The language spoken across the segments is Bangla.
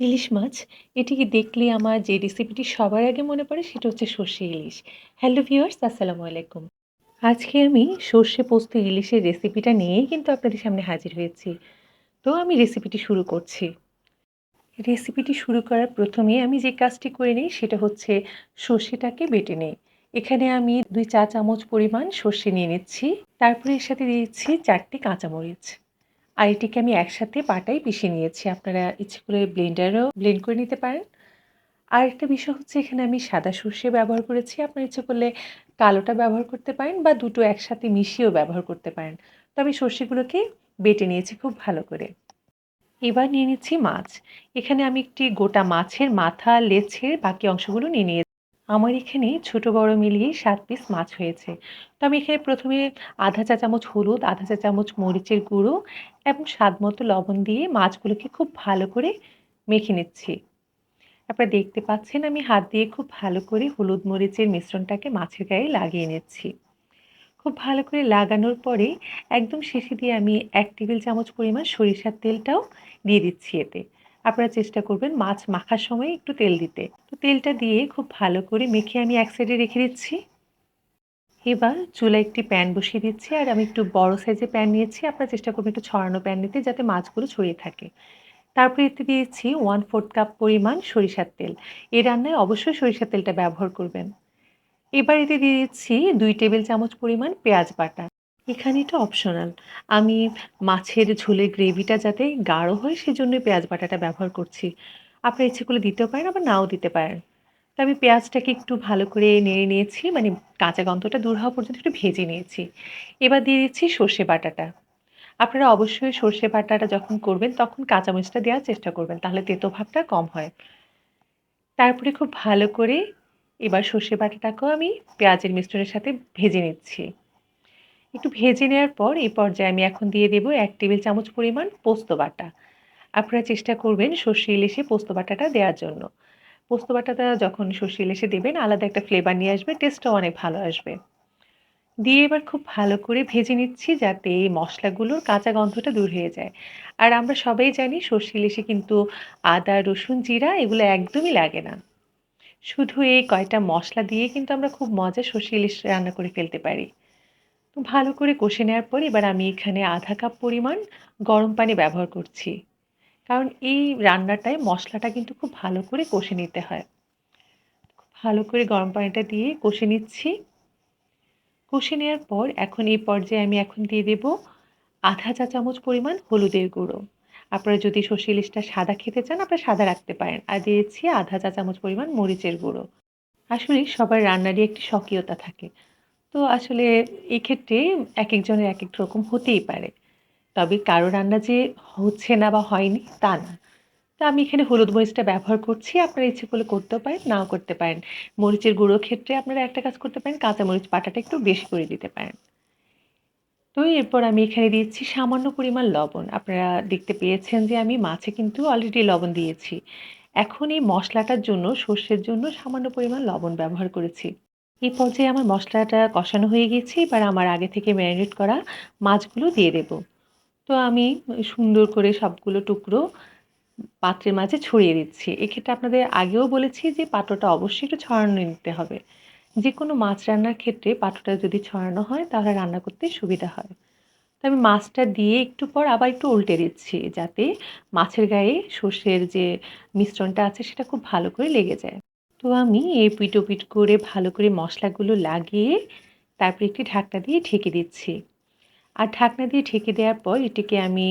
ইলিশ মাছ এটিকে দেখলে আমার যে রেসিপিটি সবার আগে মনে পড়ে সেটা হচ্ছে সর্ষে ইলিশ। হ্যালো ভিউয়ার্স আসসালামু আলাইকুম। আজকে আমি সর্ষে পোস্ত ইলিশের রেসিপিটা নিয়েই কিন্তু আপনাদের সামনে হাজির হয়েছি। তো আমি রেসিপিটি শুরু করছি। রেসিপিটি শুরু করার প্রথমে আমি যে কাজটি করে নিই সেটা হচ্ছে সর্ষেটাকে বেটে নেই। এখানে আমি দুই চা চামচ পরিমাণ সর্ষে নিয়ে নিচ্ছি। তারপরে এর সাথে দিয়েছি চারটি কাঁচামরিচ। আর এটিকে আমি একসাথে পাটাই পিষে নিয়েছি। আপনারা ইচ্ছে করে ব্লেন্ডারও ব্লেন্ড করে নিতে পারেন। আর একটা বিষয় হচ্ছে এখানে আমি সাদা সর্ষে ব্যবহার করেছি। আপনার ইচ্ছে করলে কালোটা ব্যবহার করতে পারেন বা দুটো একসাথে মিশিয়েও ব্যবহার করতে পারেন। তো আমি সর্ষেগুলোকে বেটে নিয়েছি খুব ভালো করে। এবার নিয়ে নিচ্ছি মাছ। এখানে আমি একটি গোটা মাছের মাথা লেছের বাকি অংশগুলো নিয়ে নিয়েছি আমার এখানে ছোট বড় মিলিয়ে সাত পিস মাছ হয়েছে। তো আমি এখানে প্রথমে আধা চা চামচ হলুদ, আধা চা চামচ মরিচের গুঁড়ো এবং স্বাদ মতো লবণ দিয়ে মাছগুলোকে খুব ভালো করে মেখে নিচ্ছি। আপনারা দেখতে পাচ্ছেন আমি হাত দিয়ে খুব ভালো করে হলুদ মরিচের মিশ্রণটাকে মাছের গায়ে লাগিয়ে নিচ্ছি। খুব ভালো করে লাগানোর পরে একদম শেষে দিয়ে আমি এক টেবিল চামচ পরিমাণ সরিষার তেলটাও দিয়ে দিচ্ছি এতে। আপনারা চেষ্টা করবেন মাছ মাখার সময় একটু তেল দিতে। তো তেলটা দিয়ে খুব ভালো করে মেখে আমি এক সাইডে রেখে দিচ্ছি। এবার চুলা একটি প্যান বসিয়ে দিচ্ছি আর আমি একটু বড় সাইজের প্যান নিয়েছি। আপনারা চেষ্টা করবেন একটু ছড়ানো প্যান নিতে যাতে মাছগুলো ছড়িয়ে থাকে। তারপরে এতে দিয়েছি ওয়ান ফোর্থ কাপ পরিমাণ সরিষার তেল। এই রান্নায় অবশ্যই সরিষার তেলটা ব্যবহার করবেন। এবার এতে দিয়ে দিচ্ছি দুই টেবিল চামচ পরিমাণ পেঁয়াজ বাটা। এখানে এটা অপশনাল আমি মাছের ঝোলের গ্রেভিটা যাতে গাঢ় হয় সেজন্য পেঁয়াজ বাটাটা ব্যবহার করছি। আপনার ইচ্ছে করলে দিতেও পারেন, আবার নাও দিতে পারেন। তো আমি পেঁয়াজটাকে একটু ভালো করে নেড়ে নিয়েছি মানে কাঁচা গন্ধটা দূর হওয়া পর্যন্ত একটু ভেজে নিয়েছি। এবার দিয়ে দিচ্ছি সর্ষে বাটাটা। আপনারা অবশ্যই সর্ষে বাটাটা যখন করবেন, তখন কাঁচামরিচটা দেওয়ার চেষ্টা করবেন, তাহলে তেতো ভাবটা কম হয়। তারপরে খুব ভালো করে এবার সর্ষে বাটাটাকেও আমি পেঁয়াজের মিশ্রণের সাথে ভেজে নিচ্ছি। একটু ভেজে নেওয়ার পর এই পর্যায়ে আমি এখন দিয়ে দেবো এক টেবিল চামচ পরিমাণ পোস্ত বাটা। আপনারা চেষ্টা করবেন সর্ষে ইলিশে পোস্ত বাটাটা দেওয়ার জন্য। পোস্ত বাটাটা যখন সর্ষে ইলিশে দেবেন, আলাদা একটা ফ্লেভার নিয়ে আসবে টেস্টটাও অনেক ভালো আসবে। দিয়ে এবার খুব ভালো করে ভেজে নিচ্ছি যাতে এই মশলাগুলোর কাঁচা গন্ধটা দূর হয়ে যায়। আর আমরা সবাই জানি সর্ষে ইলিশে কিন্তু আদা, রসুন, জিরা এগুলো একদমই লাগে না। শুধু এই কয়টা মশলা দিয়ে কিন্তু আমরা খুব মজা সর্ষে ইলিশ রান্না করে ফেলতে পারি। তো ভালো করে কষে নেওয়ার পর এবার আমি এখানে আধা কাপ পরিমাণ গরম পানি ব্যবহার করছি। কারণ এই রান্নাটায় মশলাটা কিন্তু খুব ভালো করে কষে নিতে হয়। খুব ভালো করে গরম পানিটা দিয়ে কষে নিচ্ছি। কষে নেওয়ার পর এখন এই পর্যায়ে আমি এখন দিয়ে দেব আধা চা চামচ পরিমাণ হলুদের গুঁড়ো। আপনারা যদি সর্ষে ইলিশটা সাদা খেতে চান, আপনারা সাদা রাখতে পারেন। আর দিয়েছি আধা চা চামচ পরিমাণ মরিচের গুঁড়ো। আসলে সবার রান্নারই একটি স্বকীয়তা থাকে। তো আসলে এক্ষেত্রে এক একজনের এক এক রকম হতেই পারে। তবে কারও রান্না যে হচ্ছে না বা হয়নি তা না। তো আমি এখানে হলুদ মরিচটা ব্যবহার করছি, আপনারা ইচ্ছে করলে করতেও পারেন, নাও করতে পারেন। মরিচের গুঁড়ো ক্ষেত্রে আপনারা একটা কাজ করতে পারেন, কাঁচা মরিচ বাটাটা একটু বেশি করে দিতে পারেন। তো এরপর আমি এখানে দিয়েছি সামান্য পরিমাণ লবণ। আপনারা দেখতে পেয়েছেন যে আমি মাছে কিন্তু অলরেডি লবণ দিয়েছি। এখন এই মশলাটার জন্য সর্ষের জন্য সামান্য পরিমাণ লবণ ব্যবহার করেছি। এই পর্যায়ে আমার মশলাটা কষানো হয়ে গেছে এবার আমার আগে থেকে ম্যারিনেট করা মাছগুলো দিয়ে দেব। তো আমি সুন্দর করে সবগুলো টুকরো পাত্রের মাঝে ছড়িয়ে দিচ্ছি। এক্ষেত্রে আপনাদের আগেও বলেছি যে পাত্রটা অবশ্যই একটু ছড়ানো নিতে হবে। যে কোনো মাছ রান্নার ক্ষেত্রে পাত্রটা যদি ছড়ানো হয়, তাহলে রান্না করতে সুবিধা হয়। তো আমি মাছটা দিয়ে একটু পর আবার একটু উল্টে দিচ্ছি, যাতে মাছের গায়ে সর্ষের যে মিশ্রণটা আছে, সেটা খুব ভালো করে লেগে যায়। তো আমি এই পিটো পিট করে ভালো করে মশলাগুলো লাগিয়ে তারপর একটি ঢাকনা দিয়ে ঢেকে দিচ্ছি। আর ঢাকনা দিয়ে ঢেকে দেওয়ার পর এটিকে আমি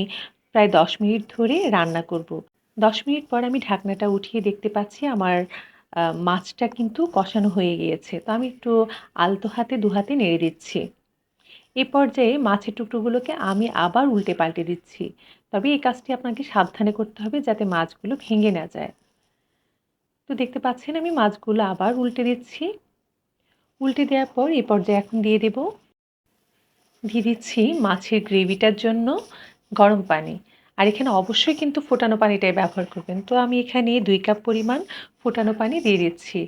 প্রায় দশ মিনিট ধরে রান্না করব। দশ মিনিট পর আমি ঢাকনাটা উঠিয়ে দেখতে পাচ্ছি আমার মাছটা কিন্তু কষানো হয়ে গিয়েছে। তো আমি একটু আলতো হাতে দু হাতে নেড়ে দিচ্ছি। এ পর্যায়ে মাছের টুকরোগুলোকে আমি আবার উল্টে পাল্টে দিচ্ছি। তবে এই কাজটি আপনাকে সাবধানে করতে হবে যাতে মাছগুলো ভেঙে না যায়। তো দেখতে পাচ্ছেন আমি মাছগুলো আবার উল্টে দিচ্ছি। উল্টে দেওয়ার পর এই পর্যায়ে এখন দিয়ে দেব। দিয়ে দিচ্ছি মাছের গ্রেভিটার জন্য গরম পানি। আর এখানে অবশ্যই কিন্তু ফোটানো পানিটাই ব্যবহার করবেন। তো আমি এখানে দুই কাপ পরিমাণ ফোটানো পানি দিয়ে দিচ্ছি।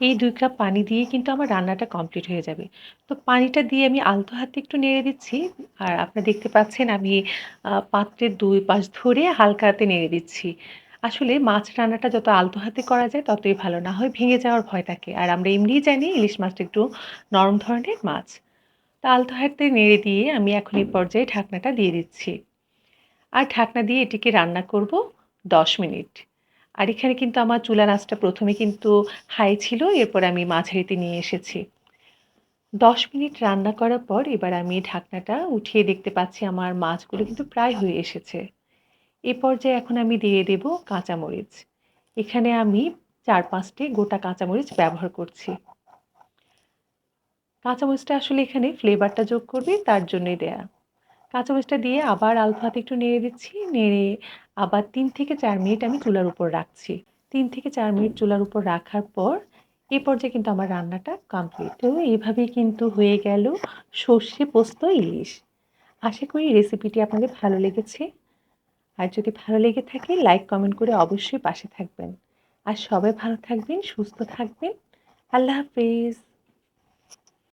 এই দুই কাপ পানি দিয়ে কিন্তু আমার রান্নাটা কমপ্লিট হয়ে যাবে। তো পানিটা দিয়ে আমি আলতো হাতে একটু নেড়ে দিচ্ছি। আর আপনারা দেখতে পাচ্ছেন আমি পাত্রের দুই পাশ ধরে হালকা হাতে নেড়ে দিচ্ছি। আসলে মাছ রান্নাটা যত আলতো হাতে করা যায়, ততই ভালো। না হয় ভেঙে যাওয়ার ভয় থাকে। আর আমরা এমনিই জানি ইলিশ মাছটা একটু নরম ধরনের মাছ। তো আলতো হাতে নেড়ে দিয়ে আমি এখন এই পর্যায়ে ঢাকনাটা দিয়ে দিচ্ছি। আর ঢাকনা দিয়ে এটিকে রান্না করব ১০ মিনিট। আর এখানে কিন্তু আমার চুলার আঁচটা প্রথমে কিন্তু হাই ছিল। এরপর আমি মাঝারিতে নিয়ে এসেছি। ১০ মিনিট রান্না করার পর এবার আমি ঢাকনাটা উঠিয়ে দেখতে পাচ্ছি আমার মাছগুলো কিন্তু প্রায় হয়ে এসেছে। এ পর্যায়ে এখন আমি দিয়ে দেব কাঁচামরিচ। এখানে আমি ৪-৫ টি গোটা কাঁচামরিচ ব্যবহার করছি। কাঁচামরিচটা আসলে এখানে ফ্লেভারটা যোগ করবে, তার জন্যই দেয়া। কাঁচামরিচটা দিয়ে আবার আলতো হাতে একটু নেড়ে দিচ্ছি। নেড়ে আবার তিন থেকে চার মিনিট আমি চুলার উপর রাখছি। তিন থেকে চার মিনিট চুলার উপর রাখার পর এ পর্যায়ে কিন্তু আমার রান্নাটা কমপ্লিট। তো এভাবেই কিন্তু হয়ে গেল সর্ষে পোস্ত ইলিশ। আশা করি রেসিপিটি আপনাদের ভালো লেগেছে। আর যদি ভালো লেগে থাকে লাইক কমেন্ট করে অবশ্যই পাশে থাকবেন। আর সবাই ভালো থাকবেন, সুস্থ থাকবেন। আল্লাহ হাফেজ।